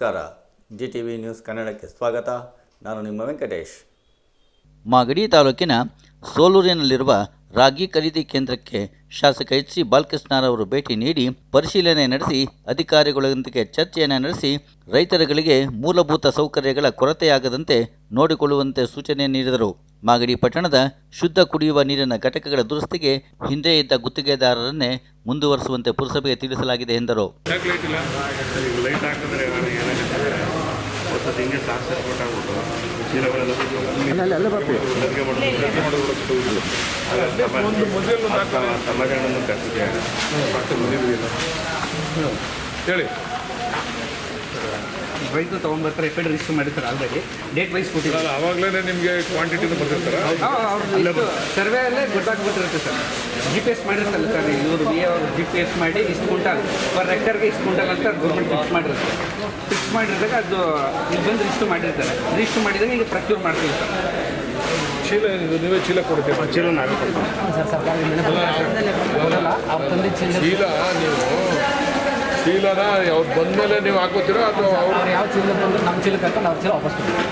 ನಮಸ್ಕಾರ. G T V news ಕನ್ನಡಕ್ಕೆ ಸ್ವಾಗತ. ನಾನು ನಿಮ್ಮ ವೆಂಕಟೇಶ್. ಮಾಗಡಿ ತಾಲೂಕಿನ ಸೋಲೂರಿನಲ್ಲಿರುವ ರಾಗಿ ಖರೀದಿ ಕೇಂದ್ರಕ್ಕೆ ಶಾಸಕ ಎಚ್ ಸಿ ಬಾಲಕೃಷ್ಣರವರು ಭೇಟಿ ನೀಡಿ ಪರಿಶೀಲನೆ ನಡೆಸಿ ಅಧಿಕಾರಿಗಳೊಂದಿಗೆ ಚರ್ಚೆಯನ್ನು ನಡೆಸಿ ರೈತರುಗಳಿಗೆ ಮೂಲಭೂತ ಸೌಕರ್ಯಗಳ ಕೊರತೆಯಾಗದಂತೆ ನೋಡಿಕೊಳ್ಳುವಂತೆ ಸೂಚನೆ ನೀಡಿದರು. ಮಾಗಡಿ ಪಟ್ಟಣದ ಶುದ್ಧ ಕುಡಿಯುವ ನೀರಿನ ಘಟಕಗಳ ದುರಸ್ತಿಗೆ ಹಿಂದೆ ಇದ್ದ ಗುತ್ತಿಗೆದಾರರನ್ನೇ ಮುಂದುವರಿಸುವಂತೆ ಪುರಸಭೆಗೆ ತಿಳಿಸಲಾಗಿದೆ ಎಂದರು. ಹೊತ್ತು ಹಿಂಗೆ ಶಾರ್ಟ್ ಸರ್ಕ್ಯೂಟ್ ಆಗ್ಬಿಟ್ಟು ಕಟ್ಟಿದೆ ಹೇಳಿ. ರೈತರು ತೊಗೊಂಡ್ಬರ್ತಾರೆ ಎಫ್ ಐ ಡಿ ರಿಜಿಸ್ಟರ್ ಮಾಡಿರ್ತಾರೆ ಆಲ್ರೆಡಿ ಡೇಟ್ ವೈಸ್ ಕೊಟ್ಟಿದ್ದಾರೆ ಅಲ್ಲ ಅವಾಗಲೇ ನಿಮಗೆ ಕ್ವಾಂಟಿಟಿನ ಬರ್ತಿರ್ತಾರೆ ಸರ್ವೆ ಅಲ್ಲೇ ಗೊತ್ತಾಗ್ಬಿಟ್ಟಿರುತ್ತೆ ಸರ್. ಜಿ ಪಿ ಎಸ್ ಮಾಡಿರ್ತಾರೆ ಸರ್ ಇವರು ಬಿ ಅವರು ಜಿ ಪಿ ಎಸ್ ಮಾಡಿ ಇಷ್ಟು ಕ್ವಿಂಟಲ್ ಪರ್ ಹೆಕ್ಟರ್ಗೆ ಇಷ್ಟು ಕ್ವಿಂಟಲ್ ಅಂತ ಗೌರ್ಮೆಂಟ್ ಫಿಕ್ಸ್ ಮಾಡಿರುತ್ತೆ. ಫಿಕ್ಸ್ ಮಾಡಿರ್ದಾಗ ಅದು ಇಲ್ಲಿ ಬಂದು ರಿಜಿಸ್ಟರ್ ಮಾಡಿರ್ತಾರೆ. ರಿಜಿಸ್ಟರ್ ಮಾಡಿದಾಗ ಈಗ ಪ್ರಕ್ಯೂರ್ ಮಾಡ್ತೀವಿ ಸರ್. ಚೀಲ ಇದು ನೀವೇ ಚೀಲ ಕೊಡ್ತೀವಿ ಚೀಲ ನಾವೇ ಕೊಡ್ತೀವಿ. ಸರ್ ಚೀಲ ನೀವು? ಚೀಲನ ಅವ್ರು ಬಂದಮೇಲೆ ನೀವು ಹಾಕೋತೀರೋ ಅಥವಾ ಅವ್ರು ಯಾವ ಚೀಲ ಬಂದ್ರೆ ನಮ್ಮ ಚೀಲಕ್ಕೆ ಹಾಕೊಂಡು ಅವ್ರ ಚೀಲ ವಾಪಸ್ ಕೊಡ್ತೀವಿ.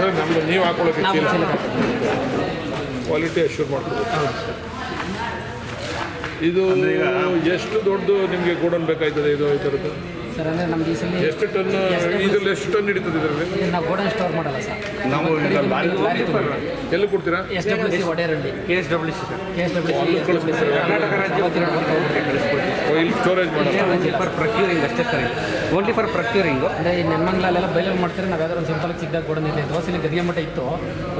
ನಮ್ಗೆ ನಮ್ದು ನೀವು ಹಾಕೊಳ್ಳೋಕೆ ನಾವು ಚೀಲ. ಕ್ವಾಲಿಟಿ ಅಶ್ಯೂರ್ ಮಾಡ್ಕೊಬೇಕು ಇದು ಎಷ್ಟು ದೊಡ್ಡದು ನಿಮಗೆ ಗೋಡನ್ ಬೇಕಾಯ್ತದೆ ಇದು ಈ ಥರದ್ದು ಸರ್ ಅಂದರೆ ನಮ್ಗೆ ಈ ಸಲ ಎಷ್ಟು ಟನ್ ಇದರಲ್ಲಿ ಎಷ್ಟು ಟನ್ ಹಿಡಿತದೆ ಇದರಲ್ಲಿ? ನಾವು ಗೋಡನ್ ಸ್ಟೋರ್ ಮಾಡಲ್ಲ ಸರ್. ನಾವು ಎಲ್ಲಿ ಕೊಡ್ತೀರಾ? S W C ಒಡೆಯರಲ್ಲಿ K S W C sir K S W C. Karnataka ರಾಜ್ಯ ಓ, ಇಲ್ಲಿ ಸ್ಟೋರೇಜ್ ಮಾಡೋದು ಫಾರ್ ಪ್ರಕ್ಯೂರಿಂಗ್ ಅಷ್ಟೇ ಸರ್ ಓನ್ಲಿ ಫಾರ್ ಪ್ರಕ್ಯೂರಿಂಗು ಅಂದರೆ ಈ ನೆನ್ಮಂಗ್ಲಲ್ಲೆಲ್ಲ ಬೈಲಲ್ಲಿ ಮಾಡ್ತಾರೆ ನಾವು ಯಾವ್ದಾದ್ರು ಒಂದು ಸಿಂಪಲ್ ಸಿಗ್ದಾಗ ಕೊಡೋದಿಲ್ಲ ಇದೆ ದೋಸೆಲಿ ಗದಿಗೆ ಮಟ್ಟ ಇತ್ತು.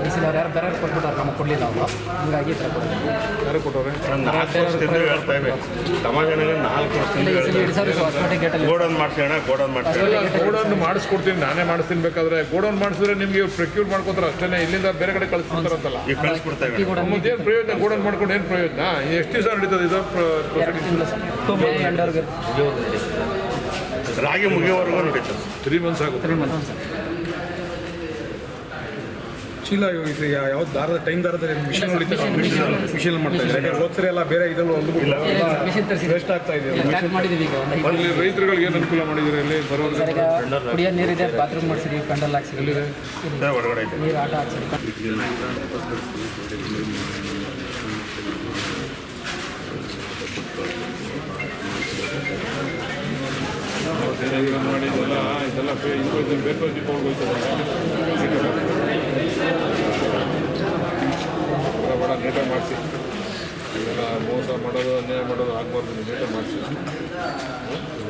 ಈ ಸಲ ಅವ್ರು ಯಾರು ಬೇರೆ ಕೊಟ್ಬಿಟ್ಟಾರೆ ನಮಗೆ ಕೊಡಲಿಲ್ಲ ಅವರು. ಹಂಗಾಗಿ ಈ ಥರ ಮಾಡ್ಸೋಣ ಗೋಡನ್ ಮಾಡ್ಸೋಣ. ಗೋಡೌನ್ ಮಾಡಿಸ್ಕೊಡ್ತೀನಿ ನಾನೇ ಮಾಡಿಸ್ತೀನಿ ಬೇಕಾದ್ರೆ. ಗೋಡೌನ್ ಮಾಡಿಸಿದ್ರೆ ನಿಮಗೆ ಪ್ರೊಕ್ಯೂರ್ ಮಾಡ್ಕೋತಾರೆ ಅಷ್ಟೇ ಇಲ್ಲಿಂದ ಬೇರೆ ಕಡೆ ಇವೆ ಮತ್ತೆ ಏನು ಪ್ರಯೋಜನ? ಗೋಡೌನ್ ಮಾಡ್ಕೊಂಡು ಏನು ಪ್ರಯೋಜನ? ಎಷ್ಟು ದಿವಸ ನಡೀತದೆ ಇದು ರಾಗಿ ಮುಗಿಯೋವರೆಗೂ ನಡೀತದೆ ತ್ರೀ ಮಂತ್ಸ್ ಆಗುತ್ತೆ. ತ್ರೀ ಮಂತ್ಸ್ ಚೀಲ ಇದು ಯಾವ ದಾರದ ಟೈಮ್ ದಾರದ ಮಿಷನ್ ಮಿಷನ್ ಮಾಡ್ತಾ ಇದ್ದಾರೆ. ಯಾಕಂದ್ರೆ ಹೋದ್ಸರಿ ಎಲ್ಲ ಬೇರೆ ಇದೆಲ್ಲ ಒಂದು ಮಿಷಿನ್ ತರಿಸಿ ವೇಸ್ಟ್ ಆಗ್ತಾ ಇದೆ. ಅಲ್ಲಿ ರೈತರುಗಳಿಗೆ ಏನು ಅನುಕೂಲ ಮಾಡಿದ್ರೆ ಇಲ್ಲಿ? ಈಗ ಕುಡಿಯೋ ನೀರಿದೆ ಬಾತ್ರೂಮ್ ಮಾಡಿಸಿದ್ವಿ ಪೆಂಡಲ್ ಹಾಕ್ಸಿದ್ವಿ. ಇದೇ ಹೊರಗಡೆ ಐತೆ ನೀರು ಆಟ ಹಾಕ್ಸಿದ್ವಿ. ಬೇ- ಇದು ಬೇರೆ ಬೇರೆ ದೀಪಗಳು ಹೋಗ್ತದೆ ಬಡ ನೀಟಾಗಿ ಮಾಡಿಸಿ. ಮೋಸ ಮಾಡೋದು ಅನ್ಯಾಯ ಮಾಡೋದು ಆಗಬಾರ್ದು ನೀಟಾಗಿ ಮಾಡ್ತೀವಿ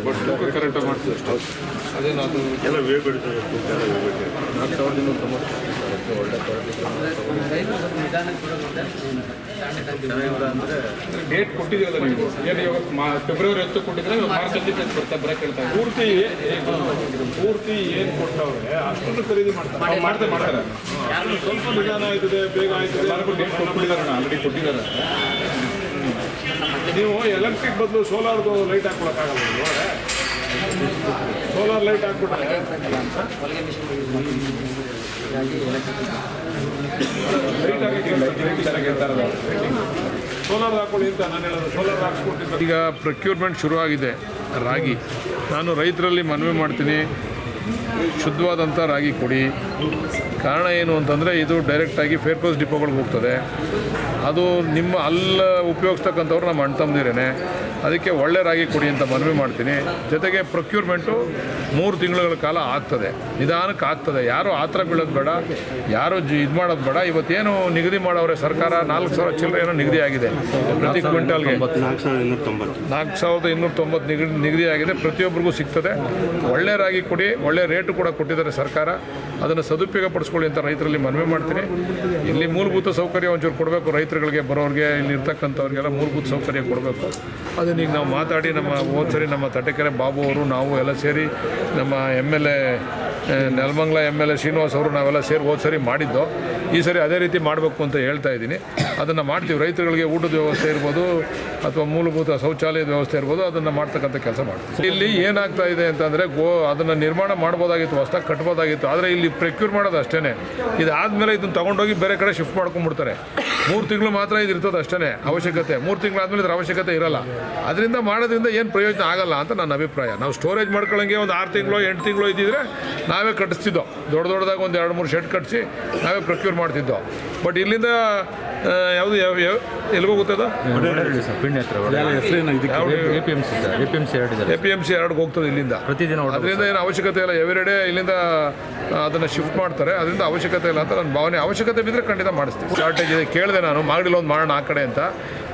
ಬಟ್ ತೂಕ ಕರೆಕ್ಟಾಗಿ ಮಾಡ್ತೀವಿ ಅಷ್ಟು ಅದೇನು ಅದು ಎಲ್ಲ ತೂಕ ಹಿಡಿತದೆ ನಾಲ್ಕು ಸಾವಿರದ ಇನ್ನೂರು ತೊಂಬತ್ತು ಒಳ್ಳೆ ಡೇಟ್ ಕೊಟ್ಟಿದ್ದೀವಲ್ಲ ನೀವು ಏನು ಇವಾಗ ಮಾ- ಫೆಬ್ರವರಿ ಹತ್ತು ಕೊಟ್ಟಿದ್ರೆ ಇವಾಗ ಮಾರ್ಚ್ ಹದಿನೈದು ಬರ್ತಾ ಬರಕ್ಕೆ ಹೇಳ್ತಾ ಇದ್ದಾರೆ. ಪೂರ್ತಿ ಪೂರ್ತಿ ಏನು ಕೊಟ್ಟವ್ರೆ ಅಷ್ಟೊಂದು ಖರೀದಿ ಮಾಡ್ತಾರೆ ಮಾಡ್ತಾರೆ ಮಾಡ್ತಾರೆ ಸ್ವಲ್ಪ ನಿಧಾನ ಆಯ್ತದೆ ಬೇಗ ಆಯ್ತದೆ ಎಲ್ಲರಿಗೂ ಡೇಟ್ ಕೊಟ್ಬಿಟ್ಟಿದ್ದಾರೆ ಆಲ್ರೆಡಿ ಕೊಟ್ಟಿದ್ದಾರೆ ನೀವು ಎಲೆಕ್ಟ್ರಿಕ್ ಬದಲು ಸೋಲಾರ್ದು ಲೈಟ್ ಹಾಕ್ಕೊಳಕ್ಕಾಗಲ್ಲ ಸೋಲಾರ್ ಲೈಟ್ ಹಾಕ್ಬಿಟ್ರೆ ಲೈಟ್ ಹಾಕಿ ಸೋಲಾರ್ ಹಾಕೊಳ್ಳಿ ಅಂತ ನಾನು ಹೇಳೋದು ಸೋಲಾರ್ ಹಾಕ್ಸ್ಕೊಟ್ಟಿದ್ದೆ. ಈಗ ಪ್ರೊಕ್ಯೂರ್ಮೆಂಟ್ ಶುರುವಾಗಿದೆ. ರಾಗಿ. ನಾನು ರೈತರಲ್ಲಿ ಮನವಿ ಮಾಡ್ತೀನಿ. ಶುದ್ಧವಾದಂಥ ರಾಗಿ ಕೊಡಿ. ಕಾರಣ ಏನು ಅಂತಂದರೆ ಇದು ಡೈರೆಕ್ಟಾಗಿ ಫೇರ್ ಪ್ರೈಸ್ ಡಿಪೋಗಳಿಗೆ ಹೋಗ್ತದೆ. ಅದು ನಿಮ್ಮ ಅಲ್ಲ ಉಪಯೋಗಿಸ್ತಕ್ಕಂಥವ್ರು ನಮ್ಮ ಅಣ್ಣ ತಮ್ಮದಿರೇನೆ. ಅದಕ್ಕೆ ಒಳ್ಳೆ ರಾಗಿ ಕೊಡಿ ಅಂತ ಮನವಿ ಮಾಡ್ತೀನಿ. ಜೊತೆಗೆ ಪ್ರೊಕ್ಯೂರ್ಮೆಂಟು ಮೂರು ತಿಂಗಳ ಕಾಲ ಆಗ್ತದೆ. ನಿಧಾನಕ್ಕೆ ಆಗ್ತದೆ. ಯಾರು ಆತ್ರ ಬೀಳೋದು ಬೇಡ. ಯಾರು ಇದು ಮಾಡೋದು ಬೇಡ. ಇವತ್ತೇನು ನಿಗದಿ ಮಾಡೋವ್ರೆ ಸರ್ಕಾರ? ನಾಲ್ಕು ಸಾವಿರ ಚಿಲ್ಲರೆ ಏನೋ ನಿಗದಿ ಆಗಿದೆ ಪ್ರತಿ ಕ್ವಿಂಟಲ್ಗೆ. ನಾಲ್ಕು ಸಾವಿರದ ಇನ್ನೂರ ತೊಂಬತ್ತು ನಾಲ್ಕು ಸಾವಿರದ ಇನ್ನೂರ ತೊಂಬತ್ತು ನಿಗದಿ ನಿಗದಿ ಆಗಿದೆ. ಪ್ರತಿಯೊಬ್ಬರಿಗೂ ಸಿಗ್ತದೆ. ಒಳ್ಳೆ ರಾಗಿ ಕೊಡಿ. ಒಳ್ಳೆ ರೇಟು ಕೂಡ ಕೊಟ್ಟಿದ್ದಾರೆ ಸರ್ಕಾರ. ಅದನ್ನು ಸದುಪಯೋಗ ಪಡಿಸ್ಕೊಳ್ಳಿ ಅಂತ ರೈತರಲ್ಲಿ ಮನವಿ ಮಾಡ್ತೀನಿ. ಇಲ್ಲಿ ಮೂಲಭೂತ ಸೌಕರ್ಯ ಒಂಚೂರು ಕೊಡಬೇಕು ರೈತರುಗಳಿಗೆ ಬರೋರಿಗೆ. ಇಲ್ಲಿರ್ತಕ್ಕಂಥವ್ರಿಗೆಲ್ಲ ಮೂಲಭೂತ ಸೌಕರ್ಯ ಕೊಡಬೇಕು. ಅದನ್ನ ಈಗ ನಾವು ಮಾತಾಡಿ ನಮ್ಮ ಹೋದ್ ಸರಿ ನಮ್ಮ ತಟಕೆರೆ ಬಾಬು ಅವರು, ನಾವು ಎಲ್ಲ ಸೇರಿ ನಮ್ಮ M L A, Nelamangala M L A Srinivas ಅವರು ನಾವೆಲ್ಲ ಸೇರಿ ಹೋದ ಸರಿ ಮಾಡಿದ್ದೋ. ಈ ಸರಿ ಅದೇ ರೀತಿ ಮಾಡಬೇಕು ಅಂತ ಹೇಳ್ತಾ ಇದ್ದೀನಿ. ಅದನ್ನು ಮಾಡ್ತೀವಿ. ರೈತರುಗಳಿಗೆ ಊಟದ ವ್ಯವಸ್ಥೆ ಇರ್ಬೋದು ಅಥವಾ ಮೂಲಭೂತ ಶೌಚಾಲಯದ ವ್ಯವಸ್ಥೆ ಇರ್ಬೋದು, ಅದನ್ನು ಮಾಡ್ತಕ್ಕಂಥ ಕೆಲಸ ಮಾಡ್ತೀವಿ. ಇಲ್ಲಿ ಏನಾಗ್ತಾ ಇದೆ ಅಂತಂದರೆ ಗೋ, ಅದನ್ನು ನಿರ್ಮಾಣ ಮಾಡ್ಬೋದಾಗಿತ್ತು, ಹೊಸ್ದಾಗಿ ಕಟ್ಬೋದಾಗಿತ್ತು. ಆದರೆ ಇಲ್ಲಿ ಪ್ರೆಕ್ಯೂರ್ ಮಾಡೋದು ಅಷ್ಟೇ ಇದಾದಮೇಲೆ ಇದನ್ನು ತೊಗೊಂಡೋಗಿ ಬೇರೆ ಕಡೆ ಶಿಫ್ಟ್ ಮಾಡ್ಕೊಂಡ್ಬಿಡ್ತಾರೆ ಮೂರು ತಿಂಗಳು ಮಾತ್ರ ಇದು ಇರ್ತದೆ ಅಷ್ಟೇ ಅವಶ್ಯಕತೆ. ಮೂರು ತಿಂಗಳಾದ್ಮೇಲೆ ಇದ್ರ ಅವಶ್ಯಕತೆ ಇರಲ್ಲ. ಅದರಿಂದ ಮಾಡೋದ್ರಿಂದ ಏನು ಪ್ರಯೋಜನ ಆಗಲ್ಲ ಅಂತ ನನ್ನ ಅಭಿಪ್ರಾಯ. ನಾವು ಸ್ಟೋರೇಜ್ ಮಾಡ್ಕೊಳ್ಳಂಗೆ ಒಂದು ಆರು ತಿಂಗಳು, ಎಂಟು ತಿಂಗಳು ಇದ್ದಿದ್ರೆ ನಾವೇ ಕಟ್ಟಿಸ್ತಿದ್ದೋ. ದೊಡ್ಡ ದೊಡ್ಡದಾಗಿ ಒಂದು ಎರಡು ಮೂರು ಶೆಡ್ ಕಟ್ಟಿಸಿ ನಾವೇ ಪ್ರೊಕ್ಯೂರ್ ಮಾಡ್ತಿದ್ದೋ. ಬಟ್ ಇಲ್ಲಿಂದ ಯಾವುದು ಯಾವ ಯಾವ ಗೊತ್ತದ ಹತ್ರ ಹೆಸರೇನು A P M C sir A P M C ಎರಡು ಎ ಪಿ ಎಂ ಸಿ ಎರಡಿಗೆ ಹೋಗ್ತದೆ ಇಲ್ಲಿಂದ. ಪ್ರತಿದಿನ ಅದರಿಂದ ಏನು ಅವಶ್ಯಕತೆ ಇಲ್ಲ ಎವ್ರಿಡೇ ಇಲ್ಲಿಂದ ಅದನ್ನು ಶಿಫ್ಟ್ ಮಾಡ್ತಾರೆ. ಅದರಿಂದ ಅವಶ್ಯಕತೆ ಇಲ್ಲ ಅಂತ ನನ್ನ ಭಾವನೆ. ಅವಶ್ಯಕತೆ ಬಿದ್ದರೆ ಖಂಡಿತ ಮಾಡಿಸ್ತೀವಿ ಶಾರ್ಟೇಜ್ ಇದೆ ಕೇಳಿದೆ ನಾನು ಮಾಡಿಲ್ಲ ಒಂದು ಮಾಡೋಣ ಆ ಕಡೆ ಅಂತ.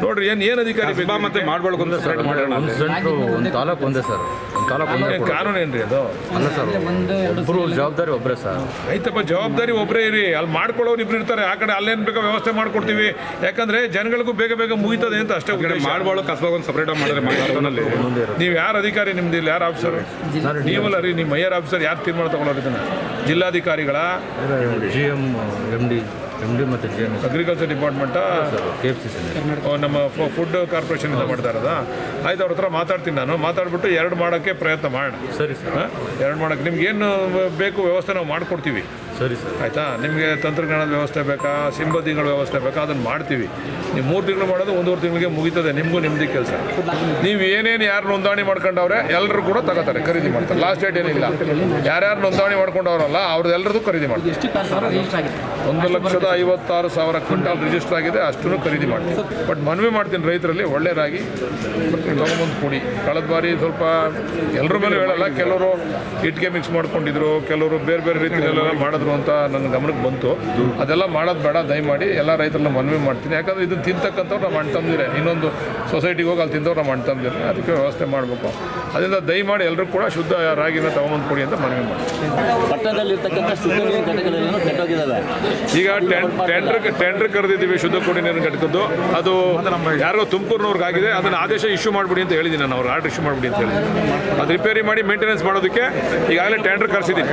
ನೋಡ್ರಿ ಏನು ಏನು ಅಧಿಕಾರಿ ಬೇಕು ಮತ್ತೆ ಮಾಡ್ಬೇಕು ಅಂತ ಸರ್ ಒಂದು ಸೆಂಟ್ರು ಒಂದು ತಾಲೂಕು ಒಂದೇ ಸರ್. ಒಂದು ತಾಲೂಕು ಒಂದೇ ಏನ್ ಕಾನೂನು ಏನ್ರಿ ಅದು? ಅಲ್ಲ ಸರ್ ಒಬ್ಬರು ಜವಾಬ್ದಾರಿ ಒಬ್ಬರೇ ಸರ್. ಆಯ್ತಪ್ಪ ಜವಾಬ್ದಾರಿ ಒಬ್ಬರೇ ಇರಿ. ಅಲ್ಲಿ ಮಾಡ್ಕೊಳ್ಳೋರು ಇಬ್ರು ಇರ್ತಾರೆ. ಆ ಕಡೆ ಅಲ್ಲೇನು ಬೇಕೋ ವ್ಯವಸ್ಥೆ ಮಾಡ್ಕೊಡ್ತೀವಿ. ಯಾಕಂದ್ರೆ ಜನಗಳಿಗೂ ಬೇಗ ಬೇಗ ಮುಗಿತದೆ ಅಂತ ಅಷ್ಟೇ ಕಡೆ ಮಾಡ್ಬಾಳು ಕಸಬಾಗ ಒಂದು ಸಪ್ರೇಟ್ ಮಾಡಿದ್ರೆ ನೀವು ಯಾರು ಅಧಿಕಾರಿ ನಿಮ್ದು ಇಲ್ಲಿ? ಯಾರು ಆಫೀಸರ್ ನೀವಲ್ಲ ರೀ ನಿಮ್ಮ ಮೇಯರ್ ಆಫೀಸರ್ ಯಾರು ತೀರ್ಮಾನ ತಗೊಳ್ಳೋರು ಇದನ್ನ? ಜಿಲ್ಲಾಧಿಕಾರಿಗಳ? G M M D. M D ಮತ್ತು G M agriculture department K F C ನಮ್ಮ ಫುಡ್ ಕಾರ್ಪೊರೇಷನ್ ಇಂದ ಮಾಡ್ತಾ ಇರೋದಾ? ಆಯ್ತು ಅವ್ರ ಹತ್ರ ಮಾತಾಡ್ತೀನಿ ನಾನು. ಮಾತಾಡ್ಬಿಟ್ಟು ಎರಡು ಮಾಡೋಕ್ಕೆ ಪ್ರಯತ್ನ ಮಾಡೋಣ. ಸರಿ ಸರ್. ಎರಡು ಮಾಡೋಕ್ಕೆ. ನಿಮ್ಗೆ ಏನು ಬೇಕು ವ್ಯವಸ್ಥೆ ನಾವು ಮಾಡಿಕೊಡ್ತೀವಿ. ಸರಿ ಸರ್. ಆಯಿತಾ? ನಿಮಗೆ ತಂತ್ರಜ್ಞಾನದ ವ್ಯವಸ್ಥೆ ಬೇಕಾ? ಸಿಂಬದಿಗಳ ವ್ಯವಸ್ಥೆ ಬೇಕಾ? ಅದನ್ನು ಮಾಡ್ತೀವಿ. ನೀವು ಮೂರು ತಿಂಗಳು ಮಾಡೋದು ಒಂದೂವರೆ ತಿಂಗಳಿಗೆ ಮುಗೀತದೆ. ನಿಮಗೂ ನಿಮ್ಮದೇ ಕೆಲಸ. ನೀವು ಏನೇನು ಯಾರು ನೋಂದಣಿ ಮಾಡ್ಕೊಂಡವ್ರೆ ಎಲ್ಲರೂ ಕೂಡ ತಗೋತಾರೆ ಖರೀದಿ ಮಾಡ್ತಾರೆ. ಲಾಸ್ಟ್ ಡೇಟ್ ಏನಿಲ್ಲ. ಯಾರ್ಯಾರು ನೋಂದಣಿ ಮಾಡ್ಕೊಂಡವ್ರಲ್ಲ ಅವ್ರದ್ದೆಲ್ಲರದು ಖರೀದಿ ಮಾಡ್ತಾರೆ. ಒಂದು ಲಕ್ಷದ ಐವತ್ತಾರು ಸಾವಿರ ಕ್ವಿಂಟಾಲ್ ರಿಜಿಸ್ಟರ್ ಆಗಿದೆ ಅಷ್ಟನ್ನು ಖರೀದಿ ಮಾಡ್ತೀವಿ. ಬಟ್ ಮನವಿ ಮಾಡ್ತೀನಿ ರೈತರಲ್ಲಿ ಒಳ್ಳೆಯದಾಗಿ. ರಾಗಿ ತೊಗೊಂಬಂದು ಕೊಡಿ. ಕಳೆದ ಬಾರಿ ಸ್ವಲ್ಪ ಎಲ್ಲರ ಮೇಲೆ ಹೇಳಲ್ಲ ಕೆಲವರು ಇಟ್ಗೆ ಮಿಕ್ಸ್ ಮಾಡ್ಕೊಂಡಿದ್ರು ಕೆಲವರು ಬೇರೆ ಬೇರೆ ರೀತಿಯಲ್ಲೆಲ್ಲ ಮಾಡಿದ್ರು. ಅಂತ ನನ್ನ ಗಮನಕ್ಕೆ ಬಂತು. ಅದೆಲ್ಲ ಮಾಡೋದು ಬೇಡ ದಯಮಾಡಿ ಎಲ್ಲ ರೈತರನ್ನ ಮನವಿ ಮಾಡ್ತೀನಿ. ಯಾಕಂದ್ರೆ ಇದನ್ನು ತಿಂತಕ್ಕಂಥವ್ರು ನಾವು ಅಣ್ತಂದಿರೇ ಇನ್ನೊಂದು ಸೊಸೈಟಿಗೆ ಹೋಗಿ ಅಲ್ಲಿ ತಿಂದವ್ರು ನಾವು ಅಣ್ತಂದಿರೇ ಅದಕ್ಕೆ ವ್ಯವಸ್ಥೆ ಮಾಡಬೇಕು. ಅದರಿಂದ ದಯಮಾಡಿ ಎಲ್ಲರೂ ಕೂಡ ಶುದ್ಧ ರಾಗಿನ ತೊಗೊಂಬಂದು ಕೊಡಿ ಅಂತ ಮನವಿ ಮಾಡ್ತೀನಿ. ಪಟ್ಟಣದಲ್ಲಿರ್ತಕ್ಕಂಥ ಶುದ್ಧ ನೀರಿನ ಘಟಕಗಳೆಲ್ಲನೂ ಕೆಟ್ಟೋಗಿದ್ದಾವೆ ಈಗ ಟೆಂಡರ್ ಟೆಂಡರ್ ಕರೆದಿದ್ದೀವಿ ಶುದ್ಧ ಕುಡಿ ನೀರಿನ ಘಟಕದ್ದು. ಅದು ಯಾರಿಗೋ ತುಮಕೂರಿನವ್ರಿಗೆ ಆಗಿದೆ. ಅದನ್ನು ಆದೇಶ ಇಶ್ಯೂ ಮಾಡಿಬಿಡಿ ಅಂತ ಹೇಳಿದ್ದೀನಿ ನಾನು ಅವ್ರು ಆರ್ಡರ್ ಇಶ್ಯೂ ಮಾಡಿಬಿಡಿ ಅಂತ ಹೇಳಿದ್ದೀನಿ. ಅದು ರಿಪೇರಿ ಮಾಡಿ ಮೇಂಟೆನೆನ್ಸ್ ಮಾಡೋದಕ್ಕೆ ಈಗಾಗಲೇ ಟೆಂಡರ್ ಕರೆಸಿದ್ದೀನಿ.